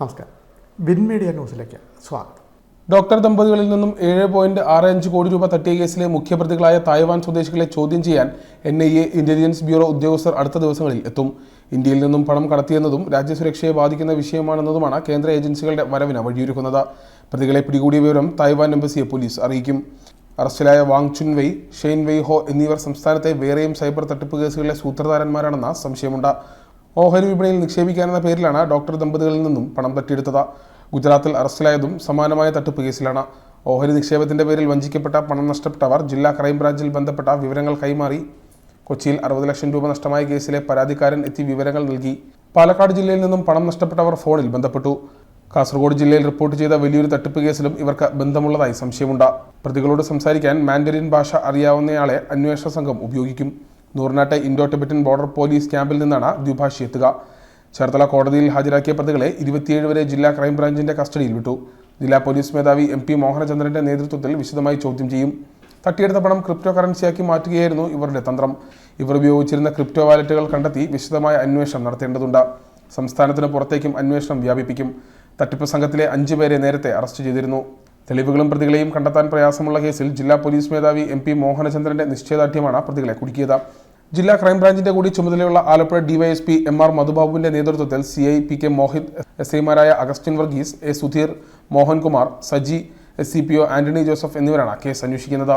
നമസ്കാരം. Win media ന്യൂസിലേക്ക് സ്വാഗതം. ഡോക്ടർ ദമ്പതികളിൽ നിന്നും ഏഴ് പോയിന്റ് ആറ് അഞ്ച് കോടി രൂപ തട്ടിയ കേസിലെ മുഖ്യപ്രതികളായ തായ്വാൻ സ്വദേശികളെ ചോദ്യം ചെയ്യാൻ N I A intelligence bureau ഉദ്യോഗസ്ഥർ അടുത്ത ദിവസങ്ങളിൽ എത്തും. ഇന്ത്യയിൽ നിന്നും പണം കടത്തിയെന്നതും രാജ്യസുരക്ഷയെ ബാധിക്കുന്ന വിഷയമാണെന്നതുമാണ് കേന്ദ്ര ഏജൻസികളുടെ വരവിന് വഴിയൊരുക്കുന്നത്. പ്രതികളെ പിടികൂടിയ വിവരം തായ്വാൻ എംബസിയെ പോലീസ് അറിയിക്കും. അറസ്റ്റിലായ വാങ് ചുൻ വെയ് ഷെയ്ൻ വെയ് ഹോ എന്നിവർ സംസ്ഥാനത്തെ വേറെയും സൈബർ തട്ടിപ്പ് കേസുകളിലെ സൂത്രധാരന്മാരാണെന്ന സംശയമുണ്ട്. ഓഹരി വിപണിയിൽ നിക്ഷേപിക്കാനെന്ന പേരിലാണ് ഡോക്ടർ ദമ്പതികളിൽ നിന്നും പണം തട്ടിയെടുത്തത്. ഗുജറാത്തിൽ അറസ്റ്റിലായതും സമാനമായ തട്ടിപ്പ് കേസിലാണ്. ഓഹരി നിക്ഷേപത്തിന്റെ പേരിൽ വഞ്ചിക്കപ്പെട്ട പണം നഷ്ടപ്പെട്ടവർ ജില്ലാ ക്രൈംബ്രാഞ്ചിൽ ബന്ധപ്പെട്ട വിവരങ്ങൾ കൈമാറി. കൊച്ചിയിൽ അറുപത് ലക്ഷം രൂപ നഷ്ടമായ കേസിലെ പരാതിക്കാരൻ എത്തി വിവരങ്ങൾ നൽകി. പാലക്കാട് ജില്ലയിൽ നിന്നും പണം നഷ്ടപ്പെട്ടവർ ഫോണിൽ ബന്ധപ്പെട്ടു. കാസർഗോഡ് ജില്ലയിൽ റിപ്പോർട്ട് ചെയ്ത വലിയൊരു തട്ടിപ്പ് കേസിലും ഇവർക്ക് ബന്ധമുള്ളതായി സംശയമുണ്ട്. പ്രതികളോട് സംസാരിക്കാൻ മാൻഡറിൻ ഭാഷ അറിയാവുന്നയാളെ അന്വേഷണ സംഘം ഉപയോഗിക്കും. നൂറിനാട്ടെ ഇൻഡോ ടിബറ്റൻ ബോർഡർ പോലീസ് ക്യാമ്പിൽ നിന്നാണ് ദ്വിഭാഷി എത്തുക. ചേർത്തല കോടതിയിൽ ഹാജരാക്കിയ പ്രതികളെ ഇരുപത്തിയേഴ് വരെ ജില്ലാ ക്രൈംബ്രാഞ്ചിന്റെ കസ്റ്റഡിയിൽ വിട്ടു. ജില്ലാ പോലീസ് മേധാവി എം പി മോഹനചന്ദ്രന്റെ നേതൃത്വത്തിൽ വിശദമായി ചോദ്യം ചെയ്യും. തട്ടിയെടുത്ത പണം ക്രിപ്റ്റോ കറൻസിയാക്കി മാറ്റുകയായിരുന്നു ഇവരുടെ തന്ത്രം. ഇവർ ഉപയോഗിച്ചിരുന്ന ക്രിപ്റ്റോ വാലറ്റുകൾ കണ്ടെത്തി വിശദമായ അന്വേഷണം നടത്തേണ്ടതുണ്ട്. സംസ്ഥാനത്തിന് പുറത്തേക്കും അന്വേഷണം വ്യാപിപ്പിക്കും. തട്ടിപ്പ് സംഘത്തിലെ അഞ്ചു പേരെ നേരത്തെ അറസ്റ്റ് ചെയ്തിരുന്നു. തെളിവുകളും പ്രതികളെയും കണ്ടെത്താൻ പ്രയാസമുള്ള കേസിൽ ജില്ലാ പോലീസ് മേധാവി എം പി മോഹനചന്ദ്രന്റെ നിശ്ചയദാർഢ്യമാണ് പ്രതികളെ കുടുക്കിയത്. ജില്ലാ ക്രൈംബ്രാഞ്ചിന്റെ കൂടി ചുമതലയുള്ള ആലപ്പുഴ ഡിവൈഎസ്പി എം ആർ മധുബാബുവിന്റെ നേതൃത്വത്തിൽ C I P K Mohit S ഐമാരായ Augustine Varghese A Sudheer Mohankumar Saji S C P O Antony Joseph എന്നിവരാണ് കേസ് അന്വേഷിക്കുന്നത്.